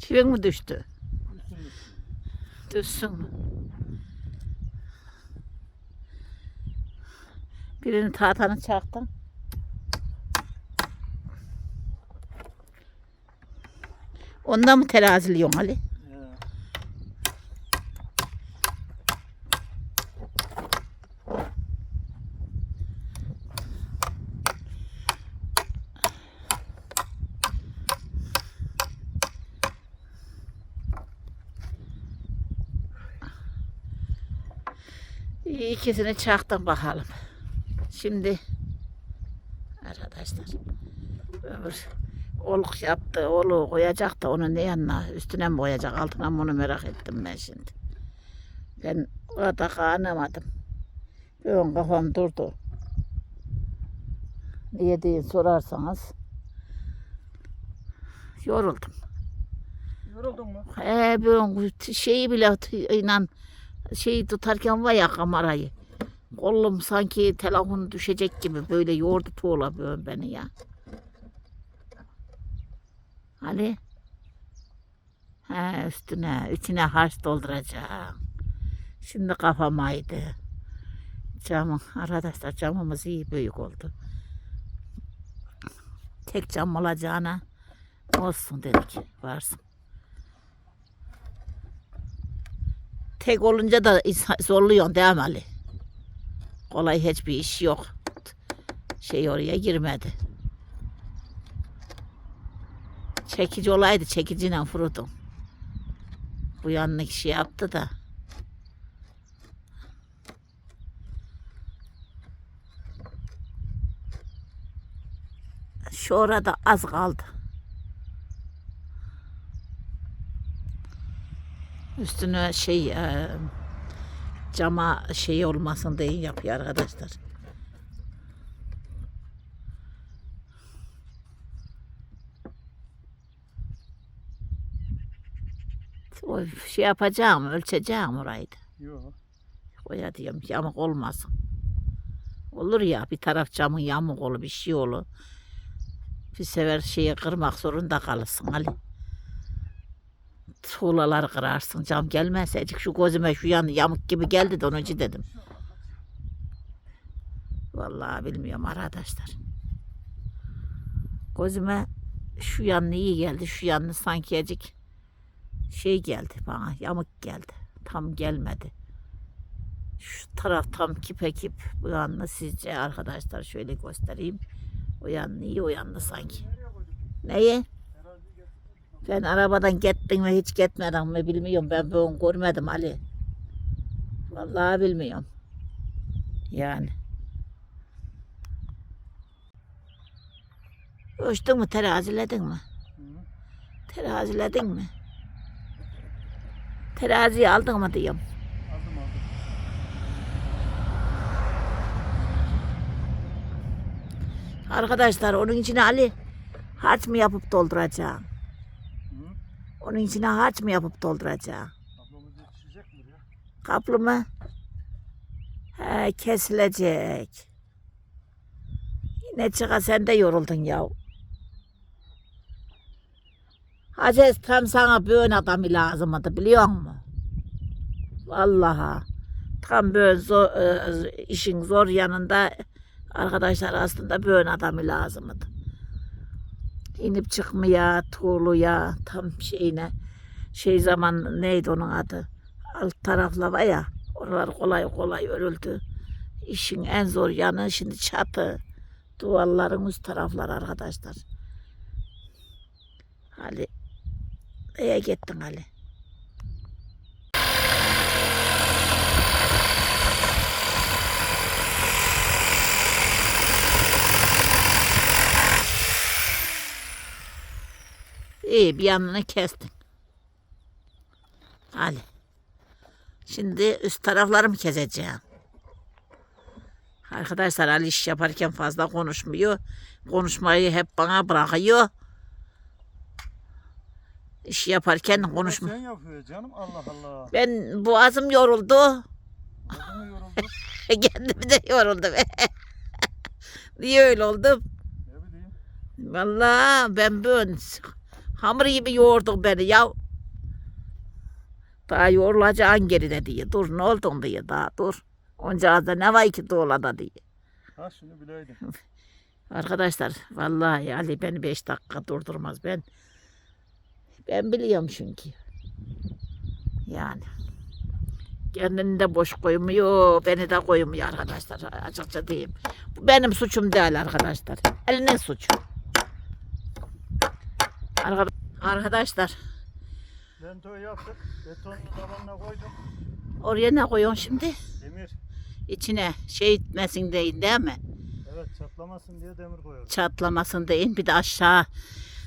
Çivin mi düştü? Düşsün mü? Birini tahtanı çaktın. Ondan mı teraziliyorsun Ali? İyi, İkisini çaktım bakalım. Şimdi arkadaşlar ömür oluk yaptı. Oluğu koyacak da onu ne yanına üstüne mi koyacak altına mı onu merak ettim ben şimdi. Ben o kadar anlamadım. Bir an kafam durdu. Niye diye sorarsanız yoruldum. Yoruldun mu? He bir an şeyi bile inan şeyi tutarken var ya kamerayı. Kolum sanki telefon düşecek gibi böyle yordu tuğla böyle beni ya. Ali. He üstüne, içine harç dolduracağım. Şimdi kafamaydı. Camın, arkadaşlar camımız iyi büyük oldu. Tek cam olacağına olsun dedik, varsın. Tek olunca da insan- zorluyorsun değil mi Ali? Kolay hiçbir iş yok. Şey oraya girmedi. Çekici olaydı çekiciyle vururdum. Bu yanlık şey yaptı da. Şu orada az kaldı. Üstüne şey e, cama şey olmasın diye yapıyor arkadaşlar. O şey yapacağım, ölçeceğim orayı da. Yok. Oya diyorum yamuk olmasın. Olur ya bir taraf camın yamuk olur bir şey olur. Bir sefer şeyi kırmak zorunda kalırsın Ali. Tuğlaları kırarsın cam gelmezsecik şu gözüme şu yan yamuk gibi geldi de onun dedim. Vallahi bilmiyorum arkadaşlar. Gözüme şu yanı iyi geldi şu yanı sanki acık şey geldi bana yamuk geldi. Tam gelmedi. Şu taraf tam kipe kip. Bu yanını sizce arkadaşlar şöyle göstereyim. O yanını iyi o yanını sanki. Neyi? Ben arabadan gittin mi hiç gitmedin mi bilmiyorum. Ben bunu görmedim Ali. Vallahi bilmiyorum. Yani. Ölçtün mü teraziledin mi? Teraziledin mi? Teraziyi aldın mı diyorum. Aldım aldım. Arkadaşlar onun içine Ali harç mı yapıp dolduracağım? Onun içine harç mı yapıp dolduracağım? Kaplı mı? He, kesilecek. Yine çıka sen de yoruldun ya. Hacı tam sana böyle adamı lazımdı biliyor musun? Vallahi. Tam böyle zor, e, işin zor yanında arkadaşlar aslında böyle adamı lazımdı. İnip çıkmaya, tuğluya, tam şeyine, şey zaman neydi onun adı? alt tarafla var ya oralar kolay kolay örüldü. İşin en zor yanı şimdi çatı. Duvarların üst tarafları arkadaşlar. Ali. Neye gittin Ali? İyi bir yanını kestin. Ali. Şimdi üst tarafları mı keseceğim? Arkadaşlar Ali iş yaparken fazla konuşmuyor. Konuşmayı hep bana bırakıyor. İş yaparken konuşma. Sen yapıyor canım Allah Allah. Ben boğazım yoruldu. Yoruldu? Kendimi de yoruldum. Niye öyle oldum? ne bileyim. Vallahi ben böyle Hamur gibi yoğurdun beni ya. Daha yoğrulacağın geride diye. Dur ne oldun diye daha dur. Onca da ne var ki doğulada diye. Ha şunu bileydim. Arkadaşlar vallahi Ali beni beş dakika durdurmaz ben. Ben biliyorum çünkü. Yani. Kendini de boş koymuyor, beni de koymuyor arkadaşlar. Açıkça diyeyim. Bu benim suçum değil arkadaşlar. Elinin suçu. Arka- Arkadaşlar Lentoyu yaptık. Betonlu tabanına koydum. oraya ne koyuyorsun şimdi? Demir. İçine şey etmesin deyin değil mi? Evet çatlamasın diye demir koyuyorum. Çatlamasın deyin bir de aşağı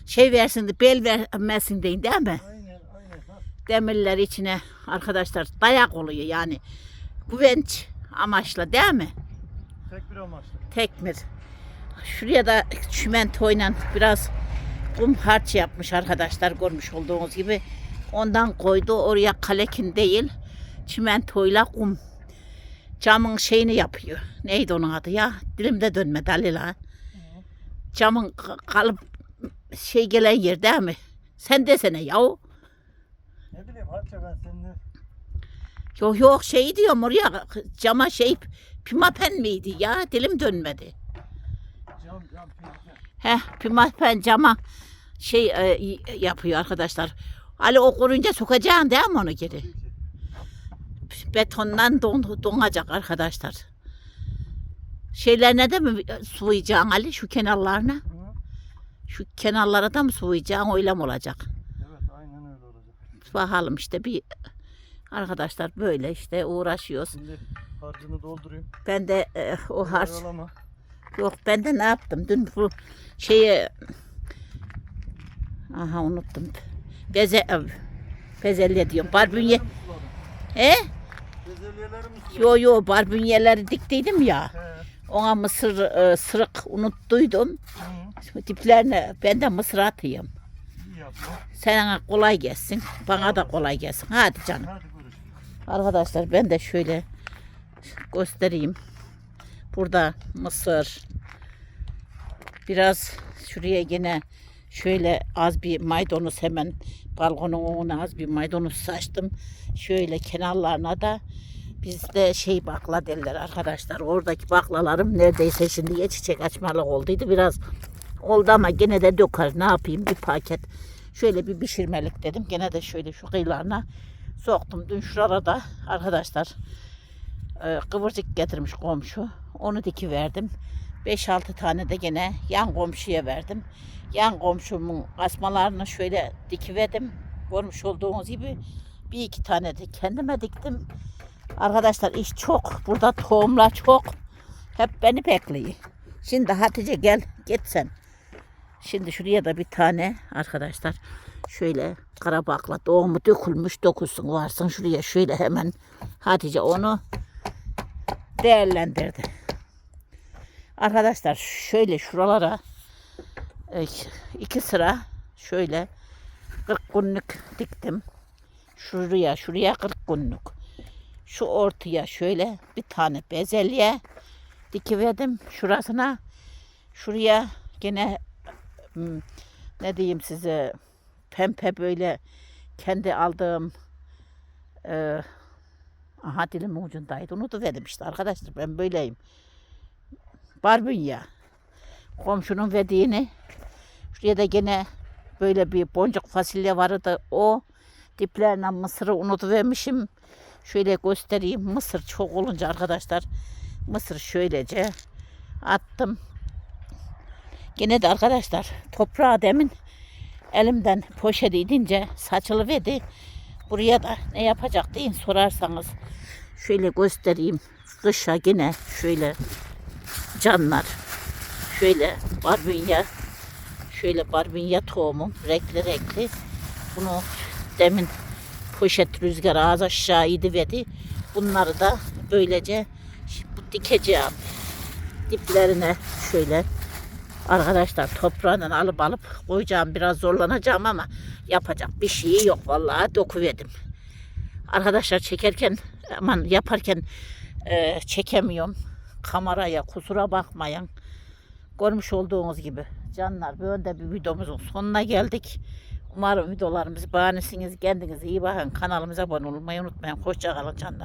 şey versin de bel vermesin deyin değil mi? Aynen aynen. Demirler içine arkadaşlar dayak oluyor yani. Güvenç amaçla değil mi? Tek bir amaçlı. Tekmir. Şuraya da çimentoyla biraz kum harç yapmış arkadaşlar görmüş olduğunuz gibi. Ondan koydu oraya kalekin değil çimentoyla kum. Camın şeyini yapıyor. Neydi onun adı ya? Dilimde dönmedi Halila. Camın ka- kalıp şey gelen yer değil mi? Sen desene yahu. Ne bileyim Hatice ben seninle Yok yok şey diyorum oraya cama şey pimapen miydi ya dilim dönmedi. cam cam peyzaj. Heh pimapen cama şey e, yapıyor arkadaşlar. Ali o kurunca sokacaksın değil mi onu geri? Betondan don, donacak arkadaşlar. Şeylerine de mi suvayacaksın Ali şu kenarlarına? Şu kenarlara da mı suvayacaksın öyle mi olacak? Evet aynen öyle olacak. Bakalım işte bir arkadaşlar böyle işte uğraşıyoruz. Şimdi harcını doldurayım. Ben de e, o harç Oyalama. Yok ben de ne yaptım? Dün bu şeyi aha unuttum. Beze bezelye diyorum. Barbunye. He? Yo yo barbunyeleri diktiydim ya. He. Ona mısır e, sırık unuttuydum. Hı. Diplerine ben de mısır atayım. Sana kolay gelsin. Bana da kolay gelsin. Hadi canım. Hadi. Arkadaşlar ben de şöyle göstereyim. Burada mısır. Biraz şuraya yine şöyle az bir maydanoz hemen balkonun önüne az bir maydanoz saçtım. Şöyle kenarlarına da bizde şey bakla derler arkadaşlar. Oradaki baklalarım neredeyse şimdi çiçek açmalık olduydu. Biraz oldu ama gene de döker. Ne yapayım bir paket. Şöyle bir pişirmelik dedim. Gene de şöyle şu kıyılarına soktum. Dün şurada arkadaşlar e, kıvırcık getirmiş komşu. Onu diki verdim. 5-6 tane de gene yan komşuya verdim. Yan komşumun asmalarını şöyle dikiverdim. Görmüş olduğunuz gibi bir iki tane de kendime diktim. Arkadaşlar iş çok. Burada tohumlar çok. Hep beni bekliyor. Şimdi Hatice gel git. Şimdi şuraya da bir tane arkadaşlar şöyle kara bakla doğumu dökülmüş dokusun varsın şuraya şöyle hemen Hatice onu değerlendirdi. Arkadaşlar şöyle şuralara e, iki sıra şöyle 40 günlük diktim. Şuraya şuraya 40 günlük. Şu ortaya şöyle bir tane bezelye dikiverdim. Şurasına şuraya gene hmm, ne diyeyim size pembe böyle kendi aldığım e, aha dilimin ucundaydı unutuverdim işte arkadaşlar ben böyleyim barbunya komşunun verdiğini. Şuraya da gene böyle bir boncuk fasulye vardı o diplerine mısırı unutuvermişim şöyle göstereyim. Mısır çok olunca arkadaşlar mısır şöylece attım. Gene de arkadaşlar toprağa demin elimden poşet idince saçılıverdi. Buraya da ne yapacak deyin sorarsanız. Şöyle göstereyim. Kışa yine şöyle canlar. Şöyle barbunya şöyle barbunya tohumum renkli renkli. Bunu demin poşet rüzgar ağız aşağı idiverdi. Bunları da böylece bu dikeceğim diplerine şöyle Arkadaşlar toprağından alıp alıp koyacağım biraz zorlanacağım ama yapacak bir şey yok vallahi dokuverdim. Arkadaşlar çekerken aman yaparken e, çekemiyorum. Kameraya kusura bakmayın. Görmüş olduğunuz gibi canlar böyle bir videomuzun sonuna geldik. Umarım videolarımızı beğenirsiniz. Kendinize iyi bakın. Kanalımıza abone olmayı unutmayın. Hoşça kalın canlar.